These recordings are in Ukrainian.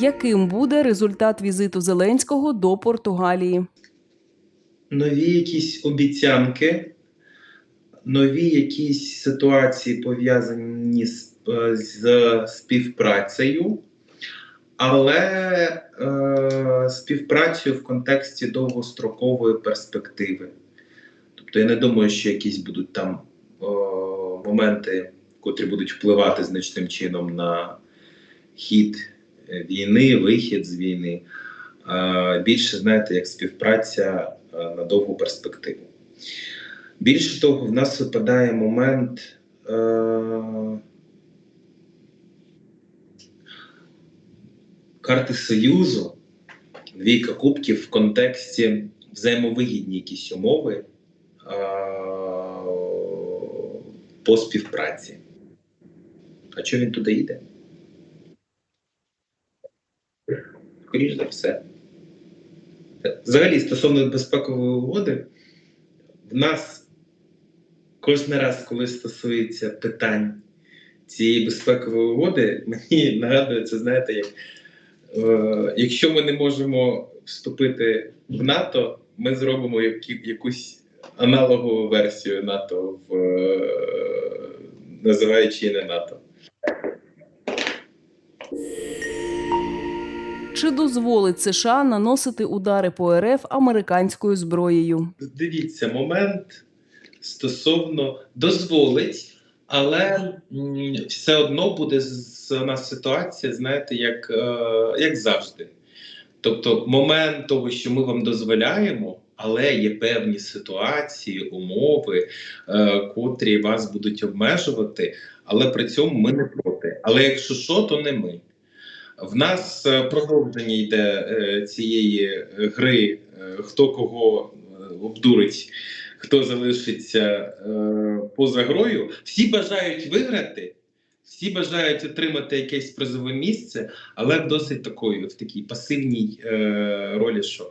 яким буде результат візиту Зеленського до Португалії. нові якісь обіцянки, нові якісь ситуації пов'язані з, з співпрацею, але е, співпрацею в контексті довгострокової перспективи. Тобто я не думаю, що якісь будуть там е, моменти, котрі будуть впливати значним чином на хід війни, вихід з війни. Е, більше, знаєте, як співпраця е, на довгу перспективу. Більше того, в нас випадає момент. Е, карти Союзу, двійка кубків в контексті взаємовигідні якісь умови е, по співпраці. А чого він туди йде? Скоріше за все. Взагалі, стосовно безпекової угоди, в нас кожен раз, коли стосується питань цієї безпекової угоди, мені нагадує це, знаєте, як е, якщо ми не можемо вступити в НАТО, ми зробимо які, якусь аналогову версію НАТО, в, е, називаючи не НАТО. Чи дозволить США наносити удари по РФ американською зброєю? Дивіться, момент стосовно дозволить, але все одно буде з нас ситуація, знаєте, як, е, як завжди. Тобто, момент того, що ми вам дозволяємо, але є певні ситуації, умови, е, котрі вас будуть обмежувати, але при цьому ми не проти. Але якщо що, то не ми. В нас е, продовження йде е, цієї е, гри, хто кого обдурить, хто залишиться поза грою. Всі бажають виграти, всі бажають отримати якесь призове місце, але в досить такої, в такій пасивній ролі, що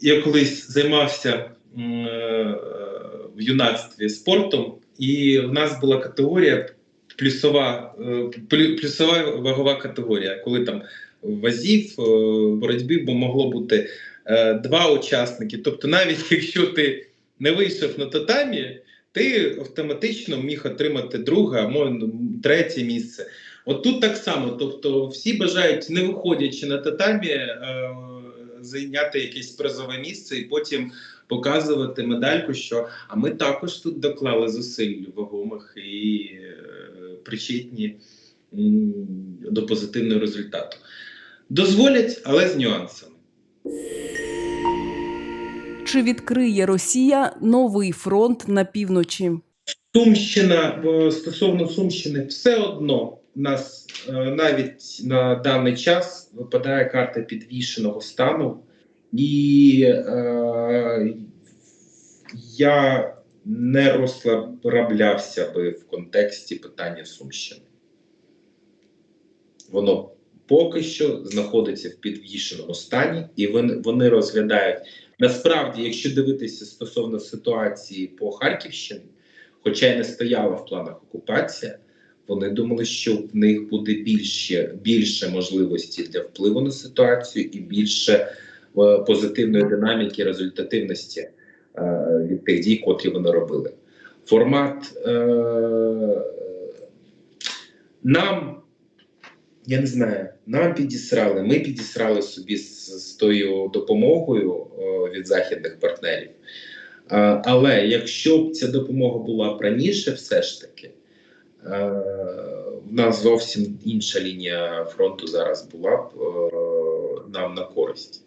я колись займався в юнацтві спортом, і в нас була категорія плюсова, е, плюсова вагова категорія, коли там вазів е, боротьбі бо могло бути е, два учасники. Тобто, навіть якщо ти не вийшов на татамі, ти автоматично міг отримати друге, а може ну, третє місце. От тут так само, тобто всі бажають, не виходячи на татамі, зайняти якесь призове місце і потім показувати медальку, що а ми також тут доклали зусиль вагомих і причетні до позитивного результату. Дозволять, але з нюансами. Чи відкриє Росія новий фронт на півночі? Сумщина стосовно Сумщини, все одно нас е, навіть на даний час випадає карта підвішеного стану, і е, я не розслаблявся би в контексті питання Сумщини. Воно поки що знаходиться в підвішеному стані, і вони, розглядають насправді, якщо дивитися стосовно ситуації по Харківщині, хоча й не стояла в планах окупація, вони думали, що в них буде більше, більше можливості для впливу на ситуацію і більше е, позитивної динаміки, результативності від тих дій, котрі вони робили. Формат е, нам. Я не знаю, нам підісрали, ми підісрали собі з, з тою допомогою о, від західних партнерів. А, але якщо б ця допомога була б раніше, все ж таки, е, в нас зовсім інша лінія фронту зараз була б е, нам на користь.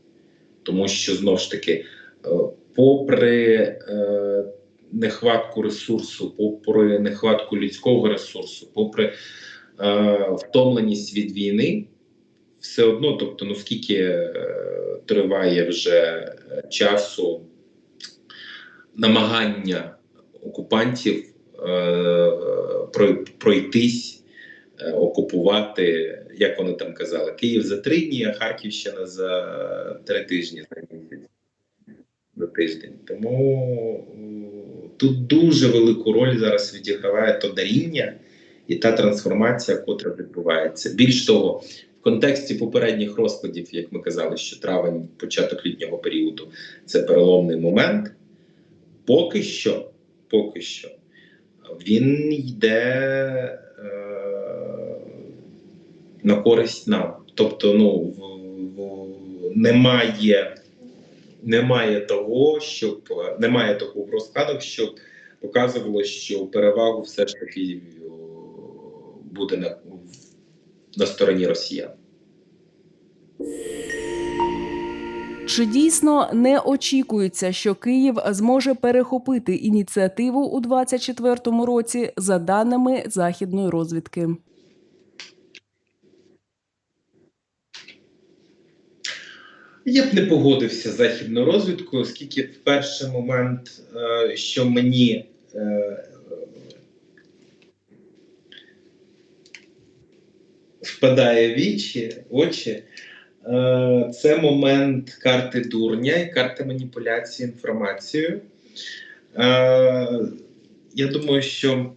Тому що знову ж таки, е, попри е, нехватку ресурсу, попри нехватку людського ресурсу, попри е, втомленість від війни, все одно, тобто, ну скільки е, триває вже е, часу намагання окупантів е, пройтись, е, окупувати, як вони там казали, Київ за три дні, а Харківщина за три тижні за місяць. За тиждень. Тому тут дуже велику роль зараз відіграває то даріння, і та трансформація, котра відбувається. Більш того, в контексті попередніх розкладів, як ми казали, що травень, початок літнього періоду це переломний момент. Поки що, поки що, він йде е, на користь нам. Тобто, ну, в, в, немає, немає того, щоб немає того в щоб показувало, що перевагу все ж таки буде на, на стороні росіян. Чи дійсно не очікується, що Київ зможе перехопити ініціативу у 2024 році за даними західної розвідки? Я б не погодився з західною розвідкою, оскільки в перший момент, е, що мені е, впадає в вічі, очі, е, це момент карти дурня і карти маніпуляції інформацією. Я думаю, що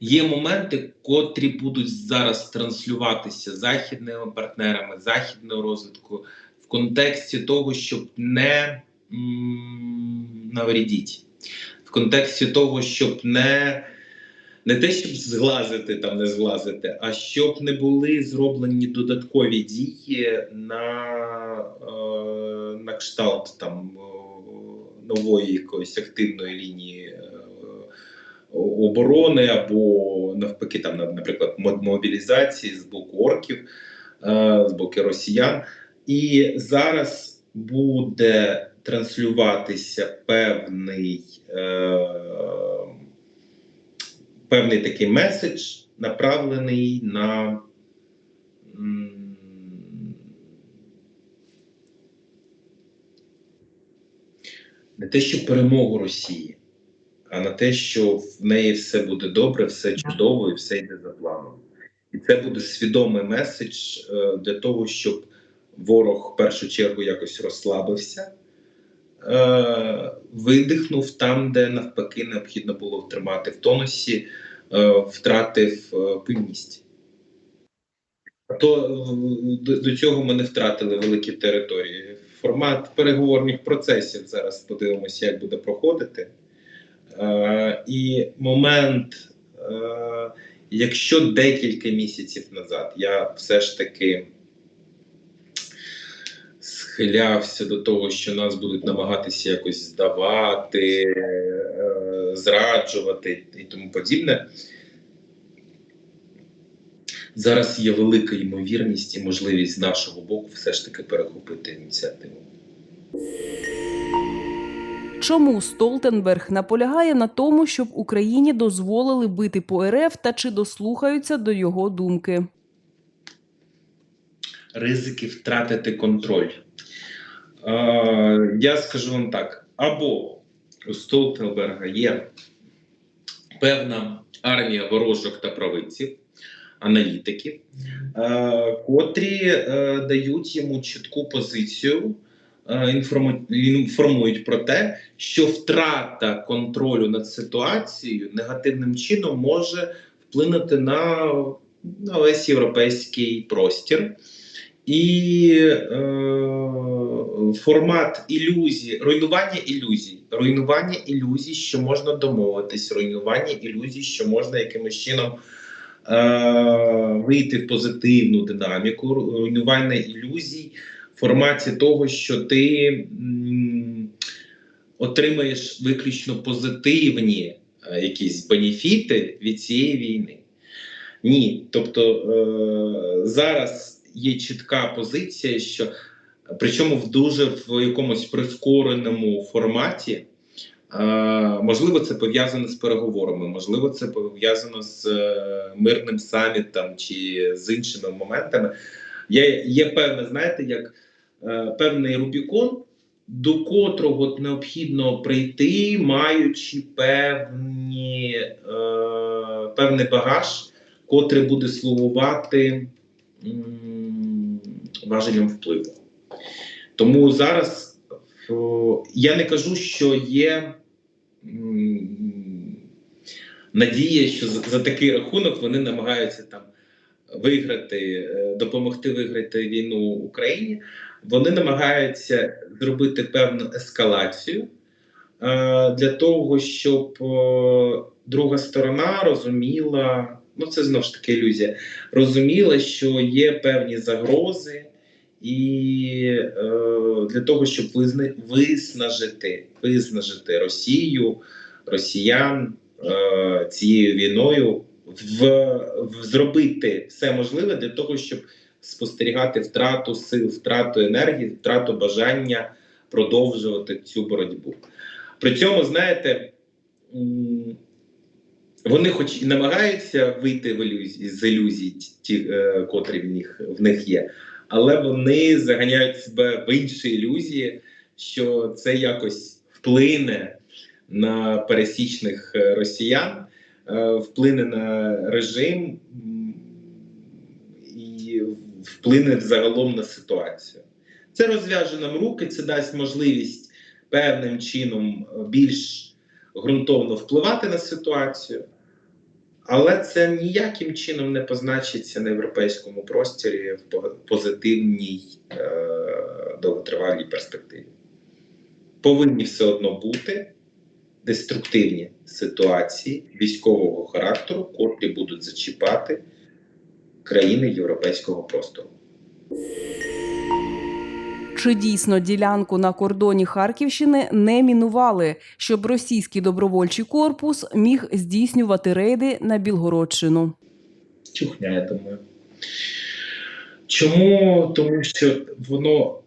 Є моменти, котрі будуть зараз транслюватися західними партнерами, західною розвідкою в контексті того, щоб не навредіть, в контексті того, щоб не, не те, щоб зглазити там, не зглазити, а щоб не були зроблені додаткові дії на, е, на кшталт там нової якоїсь активної лінії. Оборони або навпаки, там на- наприклад, мо- мобілізації з боку орків, е, з боку росіян. І зараз буде транслюватися певний, е, певний такий меседж, направлений на. Не те, що перемогу Росії, на те, що в неї все буде добре, все чудово і все йде за планом. І це буде свідомий меседж е, для того, щоб ворог в першу чергу якось розслабився, е, видихнув там, де навпаки необхідно було втримати в тонусі, е, втратив пильність. А то до цього ми не втратили великі території. Формат переговорних процесів зараз подивимося, як буде проходити. Е, і момент, е, якщо декілька місяців назад я все ж таки схилявся до того, що нас будуть намагатися якось здавати, е, зраджувати і тому подібне. Зараз є велика ймовірність і можливість з нашого боку все ж таки перехопити ініціативу. Чому Столтенберг наполягає на тому, щоб Україні дозволили бити по РФ та чи дослухаються до його думки? ризики втратити контроль. Е, я скажу вам так: або у Столтенберга є певна армія ворожок та провидців, аналітиків, е, котрі е, дають йому чітку позицію. Е, інформу- Інформують про те, що втрата контролю над ситуацією негативним чином може вплинути на, на весь європейський простір. І е, формат ілюзії, руйнування ілюзій, руйнування ілюзій, що можна домовитись, руйнування ілюзій, що можна якимось чином е, вийти в позитивну динаміку, руйнування ілюзій форматі того, що ти отримаєш виключно позитивні е, якісь бенефіти від цієї війни. Ні, тобто е, зараз є чітка позиція, що причому в дуже в якомусь прискореному форматі. Е, можливо, це пов'язано з переговорами, можливо, це пов'язано з мирним самітом чи з іншими моментами. Є, є певне, знаєте, як певний Рубікон, до котрого необхідно прийти, маючи певні, е, певний багаж, котрий буде слугувати м, важелем впливу. Тому зараз о, я не кажу, що є надія, що за, за такий рахунок вони намагаються там виграти, е, допомогти виграти війну Україні. Вони намагаються зробити певну ескалацію е, для того, щоб е, друга сторона розуміла, ну це знову ж таки ілюзія, розуміла, що є певні загрози, і е, для того, щоб виснажити, виснажити Росію, росіян е, цією війною, в, в зробити все можливе для того, щоб спостерігати втрату сил, втрату енергії, втрату бажання продовжувати цю боротьбу. При цьому, знаєте, вони, хоч і намагаються вийти в ілюзії, з ілюзій, ті, е, котрі в них, в них є, але вони заганяють себе в інші ілюзії, що це якось вплине на пересічних е, росіян, е, вплине на режим і вплине взагалом на ситуацію. Це розв'яже нам руки, це дасть можливість певним чином е, більш ґрунтовно впливати на ситуацію, але це ніяким чином не позначиться на європейському просторі в позитивній е, довготривалій перспективі. Повинні все одно бути деструктивні ситуації військового характеру, котрі будуть зачіпати країни європейського простору. Чи дійсно ділянку на кордоні Харківщини не мінували, щоб російський добровольчий корпус міг здійснювати рейди на Білгородщину? Чухня, я думаю. Чому? Тому що воно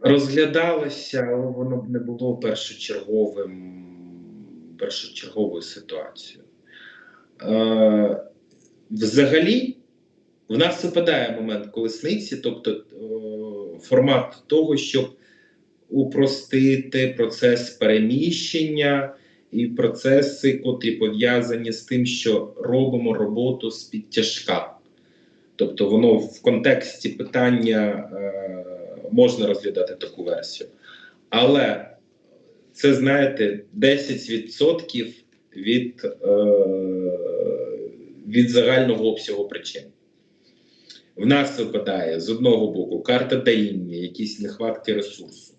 розглядалося, але воно б не було першочерговим, першочерговою ситуацією. Е, взагалі, в нас випадає момент колесниці, тобто е, формат того, щоб упростити процес переміщення і процеси, котрі пов'язані з тим, що робимо роботу з підтяжка. Тобто, воно в контексті питання е, можна розглядати таку версію. Але це, знаєте, 10% від, е, від загального обсягу причин. В нас випадає з одного боку карта даїння, якісь нехватки ресурсу.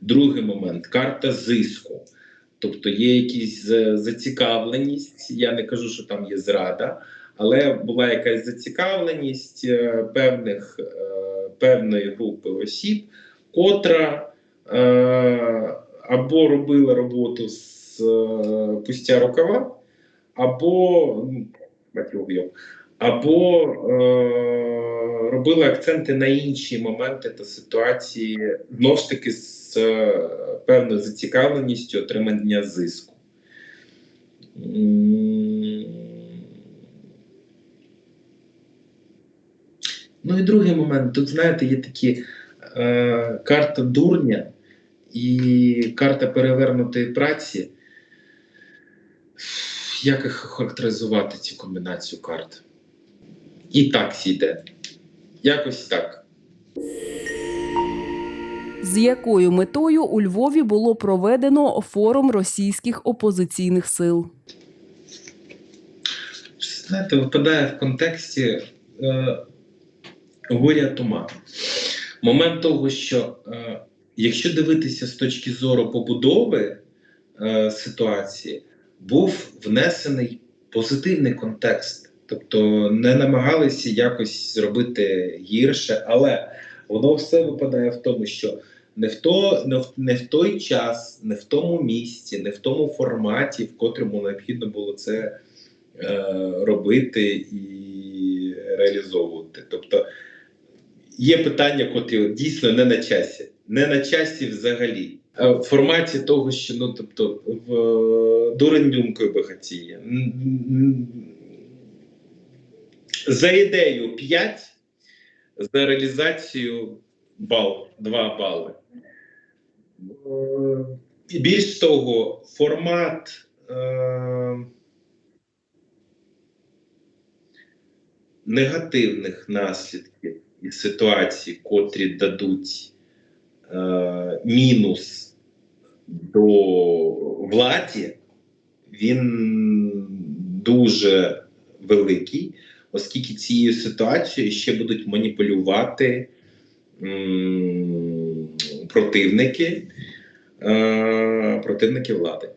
Другий момент карта зиску. Тобто є якісь зацікавленість. Я не кажу, що там є зрада, але була якась зацікавленість е, певних, е, певної групи осіб, котра е, або робила роботу з пустя рукава, або ну, або е, робили акценти на інші моменти та ситуації, знов ж таки з е, певною зацікавленістю отримання зиску. Ну і другий момент. Тут, знаєте, є такі е, карта дурня і карта перевернутої праці. Як їх характеризувати цю комбінацію карт? І так сійде. Якось так. З якою метою у Львові було проведено форум російських опозиційних сил? Знаєте, випадає в контексті е, горя тума. Момент того, що е, якщо дивитися з точки зору побудови е, ситуації, був внесений позитивний контекст. Тобто не намагалися якось зробити гірше, але воно все випадає в тому, що не в, то, не, в, не в той час, не в тому місці, не в тому форматі, в котрому необхідно було це е, робити і реалізовувати. Тобто є питання, котрі дійсно не на часі, не на часі взагалі. Е, В форматі того, що ну тобто в е, дурень думкою багатіє. За ідею 5, за реалізацію бал, 2 бали. Е, І більш того, формат. Е, негативних наслідків і ситуацій, котрі дадуть е, мінус до владі, він дуже великий, оскільки цією ситуацією ще будуть маніпулювати м, противники, е, противники влади.